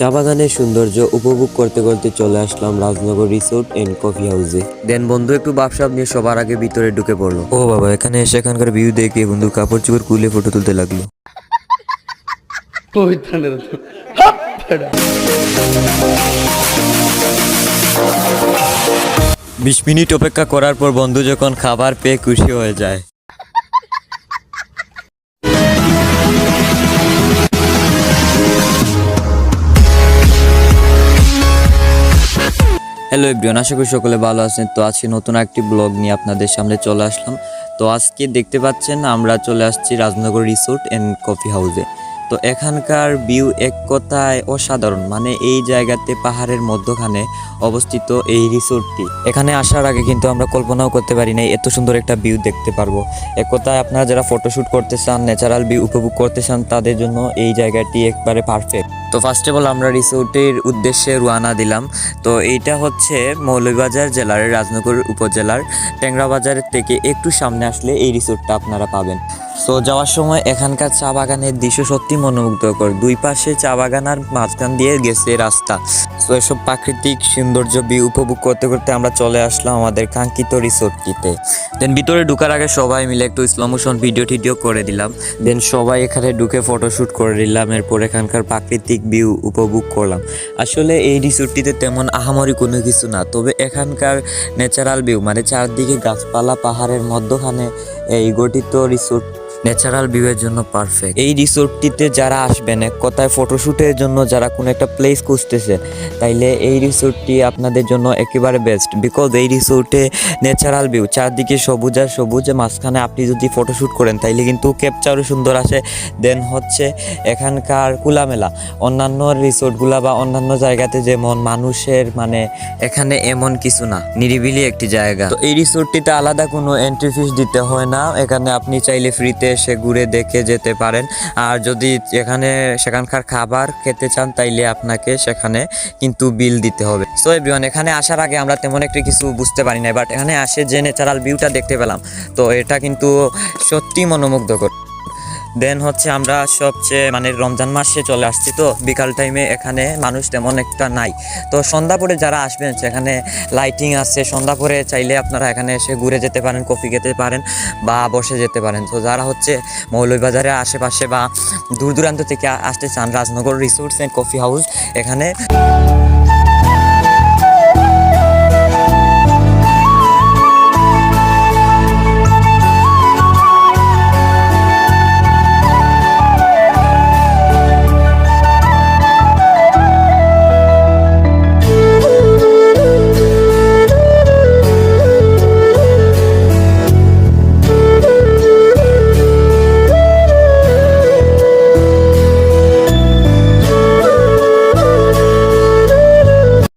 চা বাগানের সৌন্দর্য উপভোগ করতে করতে চলে আসলাম রাজনগর রিসোর্ট এন্ড কফি হাউসে। দেন বন্ধু একটু বাপসাপ নিয়ে সবার আগে ভিতরে ঢুকে পড়ল। ও বাবা এখানে এসে এখানকার ভিউ দেখে বন্ধু কাপড় চোপড় খুলে ফটো তুলতে লাগল। বিশ মিনিট অপেক্ষা করার পর বন্ধু যখন খাবার পেয়ে খুশি হয়ে যায়। হ্যালো এভরিওয়ান আশা করি সকলে ভালো আছেন। তো আজকে নতুন একটি ব্লগ নিয়ে আপনাদের সামনে চলে আসলাম। তো আজকে দেখতে পাচ্ছেন, আমরা চলে আসছি রাজনগর রিসোর্ট অ্যান্ড কফি হাউসে তো এখানকার ভিউ এক কথায় অসাধারণ। মানে এই জায়গাতে পাহাড়ের মধ্যখানে অবস্থিত এই রিসোর্টটি এখানে আসার আগে কিন্তু আমরা কল্পনাও করতে পারি না এত সুন্দর একটা ভিউ দেখতে পারব। এক কথায় আপনারা যারা ফটোশ্যুট করতে চান ন্যাচারাল ভিউ উপভোগ করতে চান, তাদের জন্য এই জায়গাটি একবারে পারফেক্ট তো ফার্স্ট অফ অল আমরা রিসোর্টের উদ্দেশ্যে রওনা দিলাম। তো এইটা হচ্ছে মৌলভীবাজার জেলার রাজনগর উপজেলার ট্যাংরা বাজারের থেকে একটু সামনে আসলে এই রিসোর্টটা আপনারা পাবেন। তো যাওয়ার সময় এখানকার চা বাগানের দৃশ্য সত্যি মনোমুগ্ধকর। দুই পাশে চা বাগান আর মাঝখান দিয়ে গেছে রাস্তা। তো এসব প্রাকৃতিক সৌন্দর্য বি উপভোগ করতে করতে আমরা চলে আসলাম আমাদের কাঙ্ক্ষিত রিসোর্টটিতে দেন ভিতরে ঢুকার আগে সবাই মিলে একটু মোশন ভিডিও টিডিও করে দিলাম। দেন সবাই এখানে ঢুকে ফটোশ্যুট করে দিলাম। এরপর এখানকার প্রাকৃতিক ভিউ উপভোগ করলাম। আসলে এই রিসোর্টটিতে তেমন আহামরি কোনো কিছু না, তবে এখানকার ন্যাচারাল ভিউ মানে চারদিকে গাছপালা, পাহাড়ের মধ্যখানে এই গঠিত রিসোর্ট ন্যাচারাল ভিউয়ের জন্য পারফেক্ট। এই রিসোর্টটিতে যারা আসবেন এক কথায় ফটোশ্যুটের জন্য যারা কোনো একটা প্লেস খুঁজতেছেন তাইলে এই রিসোর্টটি আপনাদের জন্য একেবারে বেস্ট বিকজ এই রিসোর্টে ন্যাচারাল ভিউ চারদিকে সবুজ আর সবুজ মাঝখানে আপনি যদি ফটোশ্যুট করেন তাইলে কিন্তু ক্যাপচারও সুন্দর আসে। দেন হচ্ছে এখানকার কুলামেলা অন্যান্য রিসোর্টগুলা বা অন্যান্য জায়গাতে যেমন মানুষের মানে এখানে এমন কিছু না নিরিবিলি একটি জায়গা। তো এই রিসোর্টটিতে আলাদা কোনো এন্ট্রি ফিস দিতে হয় না এখানে আপনি চাইলে ফ্রিতে এসে ঘুরে দেখে যেতে পারেন। আর যদি এখানে সেখানকার খাবার খেতে চান, তাইলে আপনাকে সেখানে কিন্তু বিল দিতে হবে। সো এভরিওয়ান এখানে আসার আগে আমরা তেমন একটি কিছু বুঝতে পারি না বাট এখানে আসে যে ন্যাচারাল ভিউটা দেখতে পেলাম। তো এটা কিন্তু সত্যি মনোমুগ্ধকর। দেন হচ্ছে আমরা সবচেয়ে মানে রমজান মাসে চলে আসছি তো, বিকাল টাইমে এখানে মানুষ তেমন একটা নাই। তো সন্ধ্যা পরে যারা আসবেন, সেখানে লাইটিং আছে, সন্ধ্যা পরে চাইলে আপনারা এখানে এসে ঘুরে যেতে পারেন, কফি খেতে পারেন বা বসে যেতে পারেন। তো যারা হচ্ছে মৌলভীবাজারের আশেপাশে বা দূর দূরান্ত থেকে আসতে চান, Rajnagar resorts and coffee house এখানে।